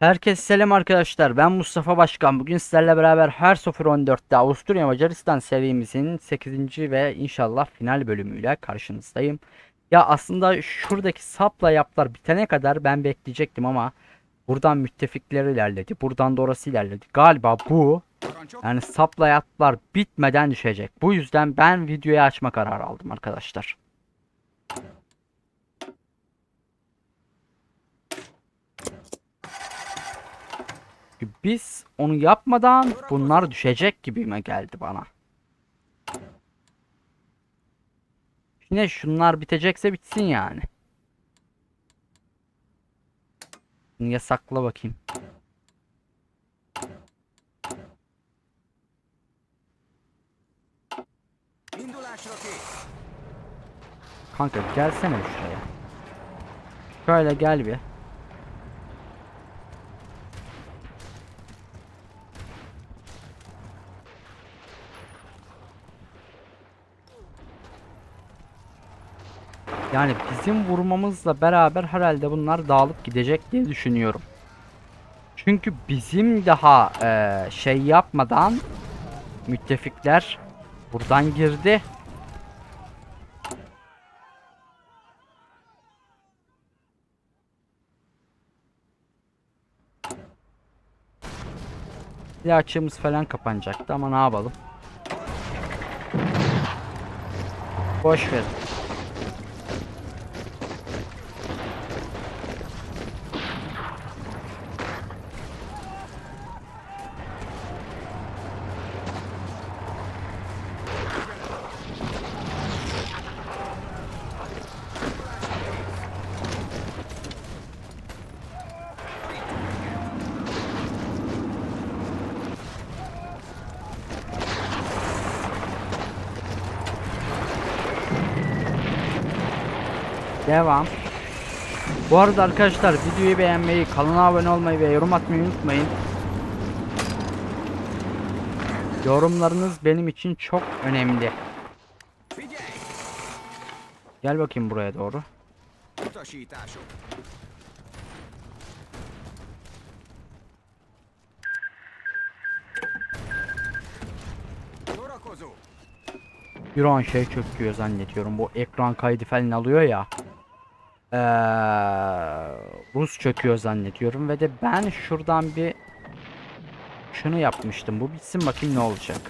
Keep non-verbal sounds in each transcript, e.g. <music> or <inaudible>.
Herkese selam arkadaşlar. Ben Mustafa Başkan. Bugün sizlerle beraber Her 14'te Avusturya Macaristan serimizin 8. ve inşallah final bölümüyle karşınızdayım. Ya aslında şuradaki sapla yaplar bitene kadar ben bekleyecektim ama buradan müttefikler ilerledi. Buradan da orası ilerledi. Galiba bu yani sapla yaplar bitmeden düşecek. Bu yüzden ben videoyu açma kararı aldım arkadaşlar. Çünkü Biz onu yapmadan bunlar düşecek gibime geldi bana. Yine şunlar bitecekse bitsin yani. Niye sakla bakayım. Kanka gelsene şuraya. Şöyle gel bir. Yani bizim vurmamızla beraber herhalde bunlar dağılıp gidecek diye düşünüyorum. Çünkü bizim daha eee, şey yapmadan müttefikler buradan girdi. Bir açığımız falan kapanacaktı ama ne yapalım. Boş ver. Devam. Bu arada arkadaşlar videoyu beğenmeyi, kanala abone olmayı ve yorum atmayı unutmayın. Yorumlarınız benim için çok önemli. Gel bakayım buraya doğru. Bir an şey çöküyor zannediyorum. Bu ekran kaydı falan alıyor ya. Ee, Rus çöküyor zannediyorum ve de ben şuradan bir şunu yapmıştım. Bu bitsin bakayım ne olacak.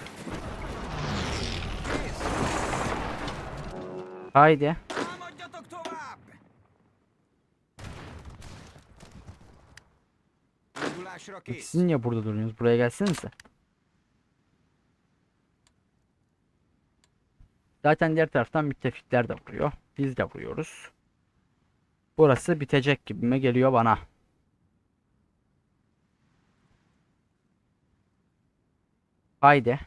Haydi. Siz niye burada duruyorsunuz? Buraya gelsenize. Zaten diğer taraftan müttefikler de vuruyor. Biz de vuruyoruz. Burası bitecek gibime geliyor bana. Haydi.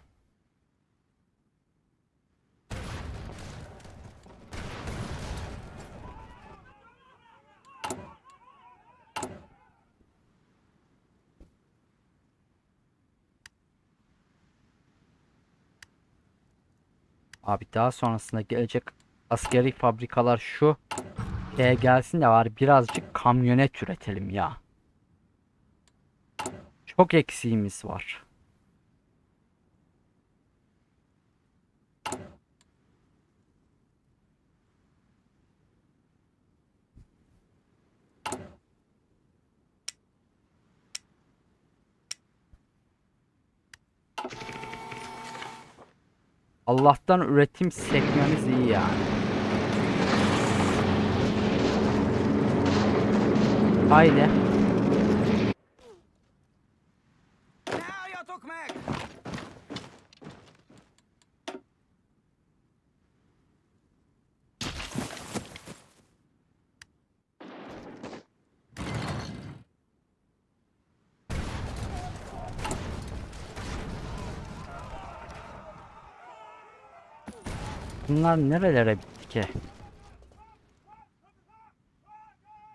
Abi daha sonrasında gelecek askeri fabrikalar şu şeye gelsin de var birazcık kamyonet üretelim ya. Çok eksiğimiz var. Allah'tan üretim sekmemiz iyi yani. Haydi. Bunlar nerelere bitti ki?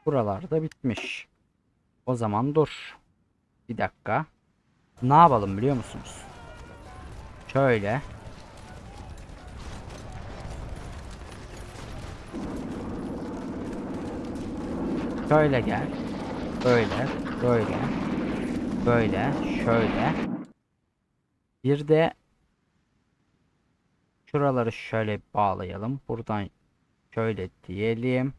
Buralarda bitmiş. O zaman dur. Bir dakika. Ne yapalım biliyor musunuz? Şöyle. Şöyle gel. Böyle, böyle, böyle, şöyle. Bir de şuraları şöyle bağlayalım. Buradan şöyle diyelim.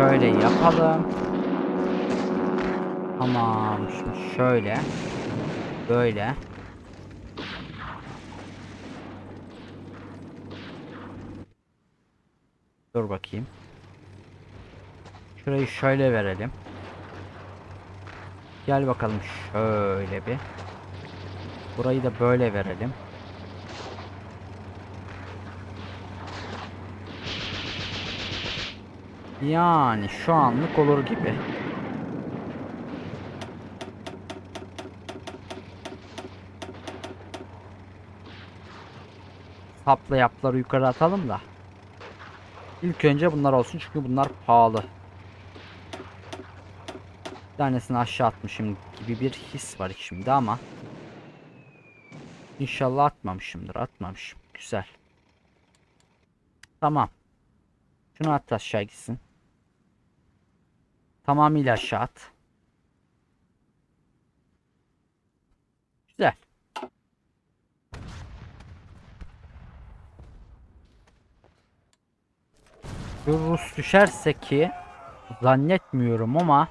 Şöyle yapalım. Tamam. Şimdi şöyle. Böyle. Dur bakayım. Şurayı şöyle verelim. Gel bakalım şöyle bir. Burayı da böyle verelim. Yani şu anlık olur gibi. Sapla yapları yukarı atalım da. İlk önce bunlar olsun çünkü bunlar pahalı. Bir tanesini aşağı atmışım gibi bir his var şimdi ama. İnşallah atmamışımdır. Atmamışım. Güzel. Tamam. Şunu at aşağı gitsin. Tamamıyla aşağı at. Güzel. Bir Rus düşerse ki zannetmiyorum ama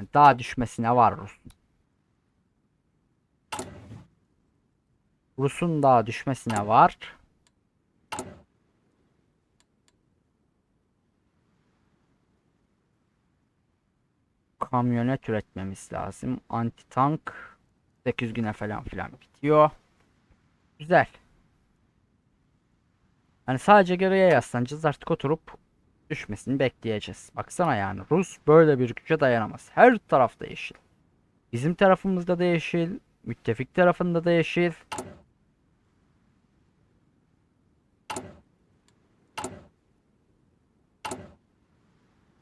yani daha düşmesine var Rus'un. Rus'un daha düşmesine var. kamyonet üretmemiz lazım. Anti tank 8 güne falan filan bitiyor. Güzel. Yani sadece geriye yaslanacağız artık oturup düşmesini bekleyeceğiz. Baksana yani Rus böyle bir güce dayanamaz. Her tarafta yeşil. Bizim tarafımızda da yeşil. Müttefik tarafında da yeşil.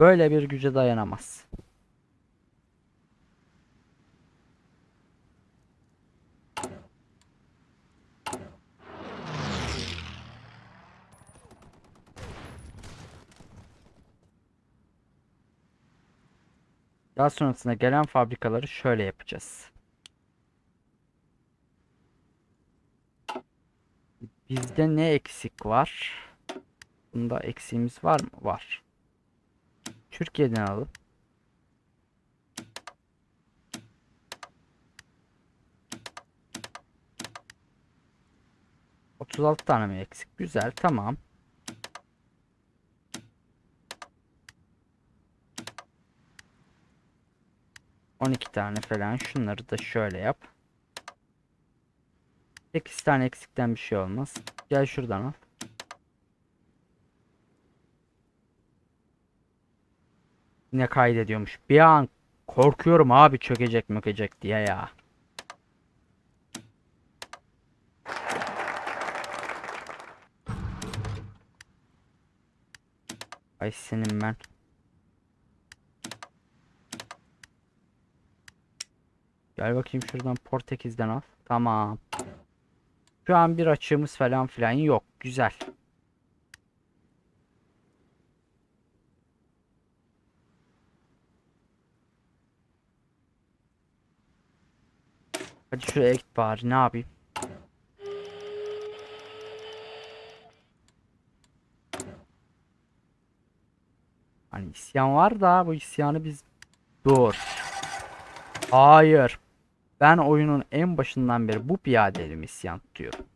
Böyle bir güce dayanamaz. Daha sonrasında gelen fabrikaları şöyle yapacağız. Bizde ne eksik var? Bunda eksiğimiz var mı? Var. Türkiye'den alıp Otuz altı tane mi eksik? Güzel, tamam. On iki tane falan. Şunları da şöyle yap. 8 tane eksikten bir şey olmaz. Gel şuradan al. Yine kaydediyormuş. Bir an korkuyorum abi çökecek mökecek diye ya. Ay senin ben. Gel bakayım şuradan Portekiz'den al. Tamam. Şu an bir açığımız falan filan yok. Güzel. Hadi şuraya git bari ne yapayım. Hani isyan var da bu isyanı biz dur. Hayır. Ben oyunun en başından beri bu piyadeli isyan tutuyorum.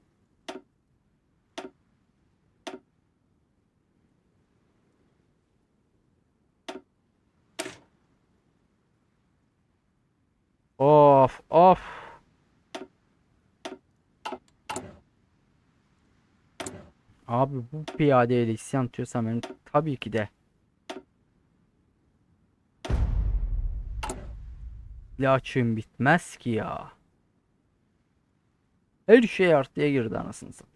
Of of. Abi bu piyadeyle isyan tutuyorsam benim tabii ki de İlaçım bitmez ki ya. Her şey artıya girdi anasını satayım.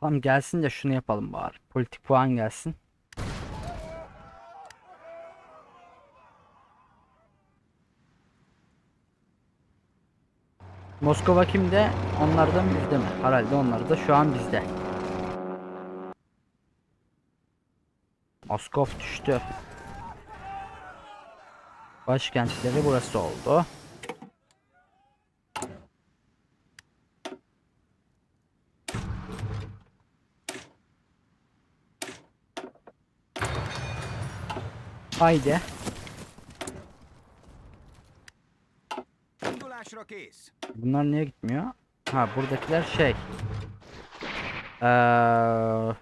Tamam gelsin de şunu yapalım bari. Politik puan gelsin. Moskova kimde? Onlardan bizde mi? Herhalde onlar da şu an bizde. Moskov düştü. Başkentleri burası oldu. Haydi. Bunlar niye gitmiyor? Ha buradakiler şey. Eee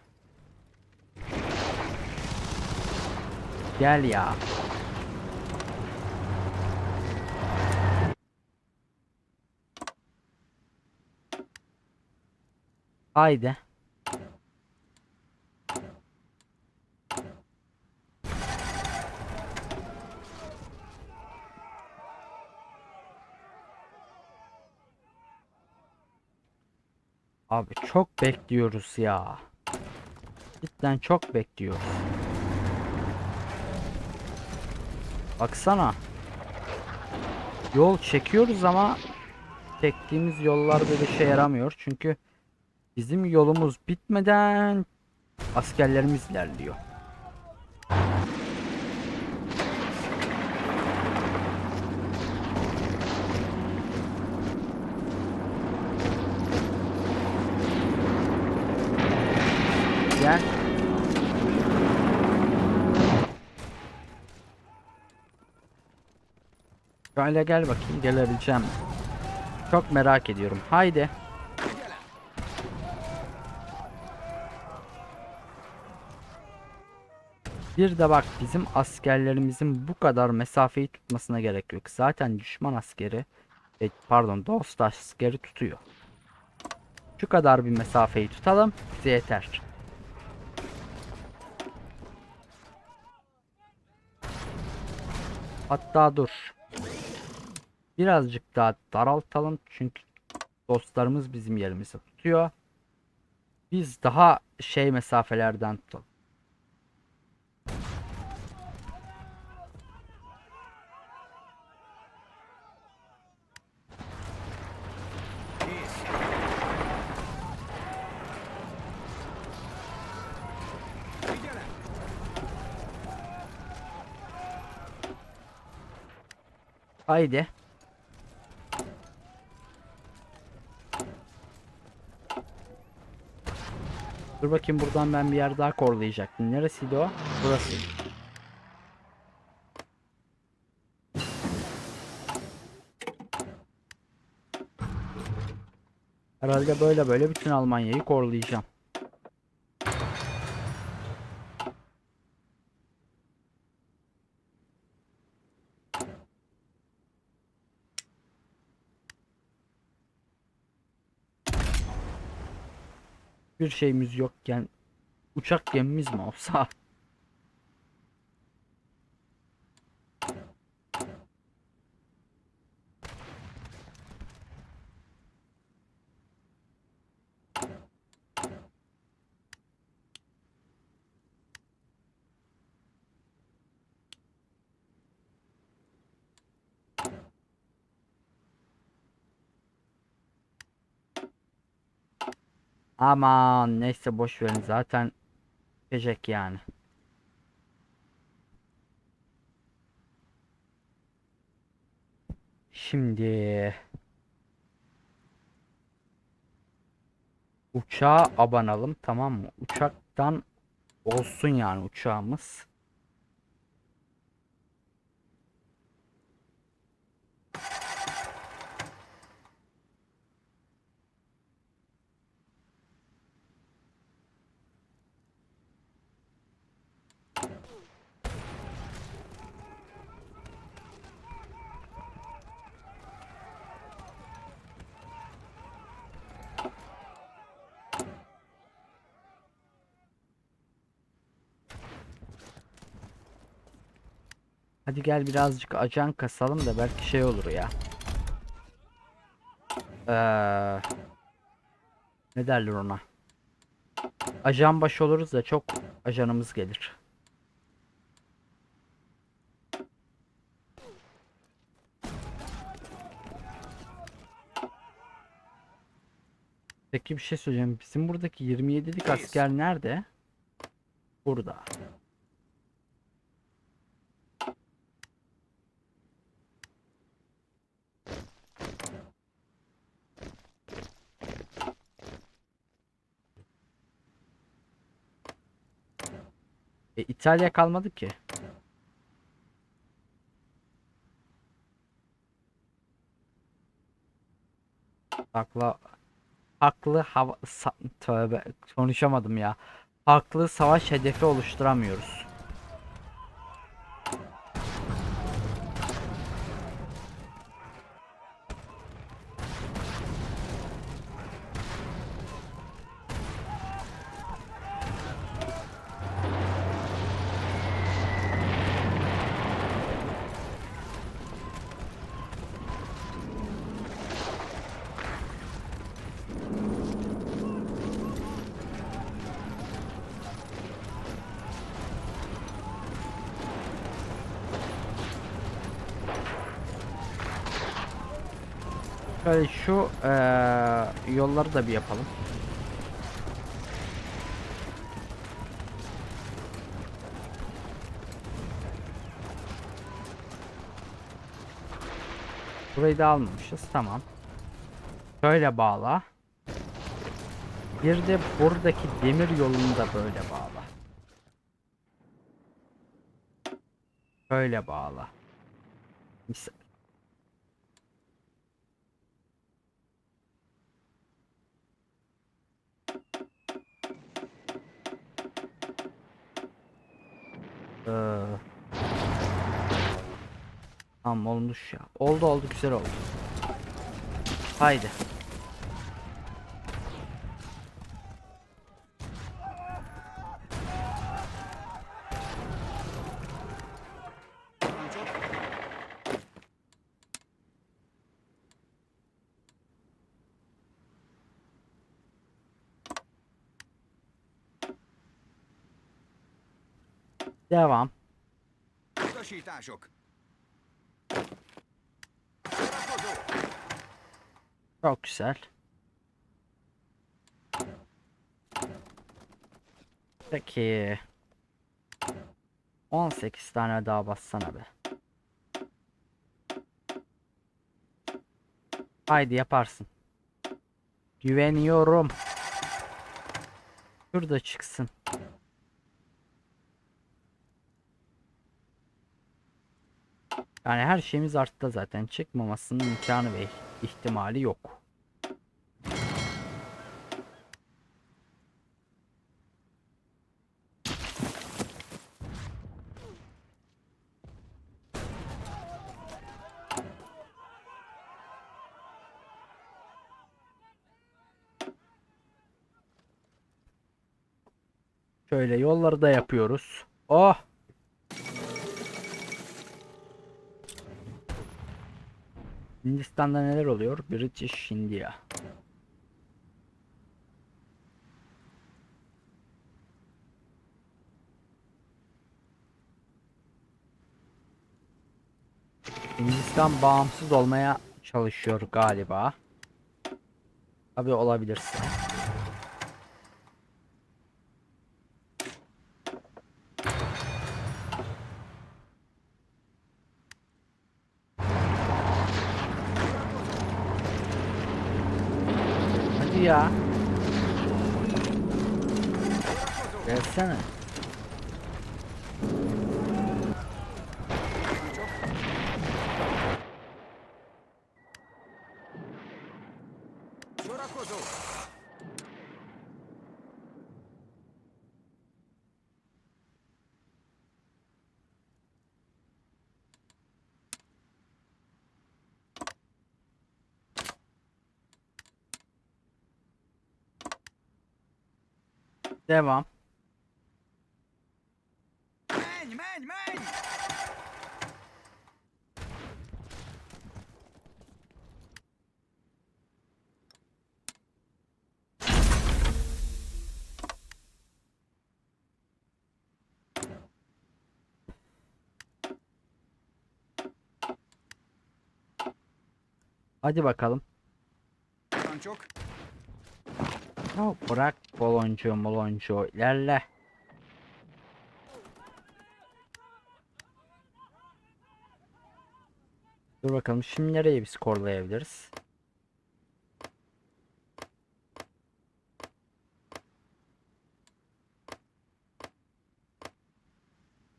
Gel ya. Haydi. Abi çok bekliyoruz ya. Cidden çok bekliyoruz. Baksana. Yol çekiyoruz ama çektiğimiz yollarda bir şey yaramıyor. Çünkü bizim yolumuz bitmeden askerlerimiz ilerliyor. Gel. Şöyle gel bakayım gelebileceğim. Çok merak ediyorum. Haydi. Bir de bak bizim askerlerimizin bu kadar mesafeyi tutmasına gerek yok. Zaten düşman askeri, e, pardon dost askeri tutuyor. Şu kadar bir mesafeyi tutalım bize yeter. Hatta dur. Birazcık daha daraltalım çünkü dostlarımız bizim yerimizi tutuyor. Biz daha şey mesafelerden tutalım. Haydi. Dur bakayım buradan ben bir yer daha korlayacaktım. Neresiydi o? Burası. Herhalde böyle böyle bütün Almanya'yı korlayacağım. Bir şeyimiz yokken uçak gemimiz mi olsa? <laughs> Aman neyse boş verin zaten geçecek yani. Şimdi uçağa abanalım tamam mı? Uçaktan olsun yani uçağımız. Hadi gel birazcık ajan kasalım da belki şey olur ya. Eee ne derler ona? ajan başı oluruz da çok ajanımız gelir. Peki bir şey söyleyeceğim. Bizim buradaki 27'lik asker nerede? Burada. E, İtalya kalmadı ki. Haklı haklı hava tövbe konuşamadım ya. Haklı savaş hedefi oluşturamıyoruz. Şöyle şu eee, yolları da bir yapalım. Burayı da almamışız. Tamam. Şöyle bağla. Bir de buradaki demir yolunu da böyle bağla. Böyle bağla. Mis- Ee, Tamam olmuş ya. Oldu oldu güzel oldu. Haydi. Devam. Çok güzel. Peki. 18 tane daha bassana be. Haydi yaparsın. Güveniyorum. Şurada çıksın. Yani her şeyimiz arttı zaten. Çıkmamasının imkanı ve ihtimali yok. Şöyle yolları da yapıyoruz. Oh! Hindistan'da neler oluyor? British India. Hindistan bağımsız olmaya çalışıyor galiba. Tabi olabilirsin. Hadi ya. Sorakozó! Devam. Hadi bakalım. Çok. Ya bırak boloncu moloncu ilerle. Dur bakalım şimdi nereye bir skorlayabiliriz?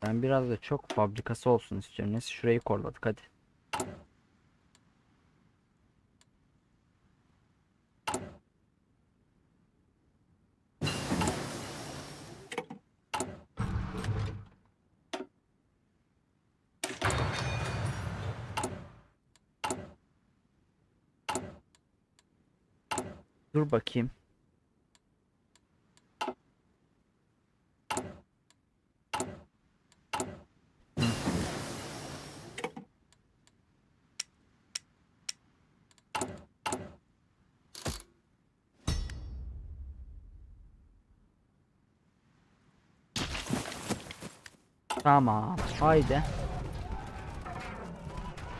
Ben biraz da çok fabrikası olsun istiyorum. Neyse şurayı korladık hadi. Dur bakayım. Tamam. Haydi.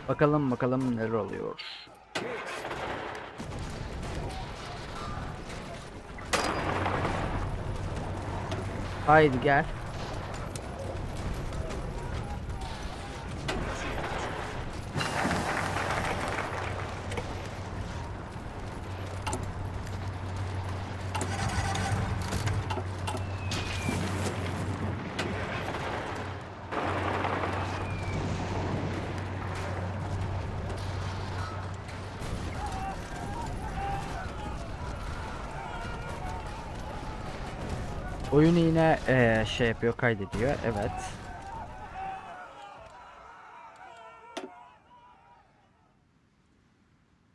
Bakalım bakalım neler oluyor. Haydi gel. Oyun yine eee, şey yapıyor kaydediyor. Evet.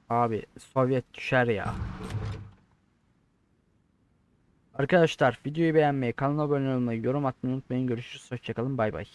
Abi Sovyet düşer ya. Arkadaşlar videoyu beğenmeyi, kanala abone olmayı, yorum atmayı unutmayın. Görüşürüz. Hoşçakalın. Bay bay.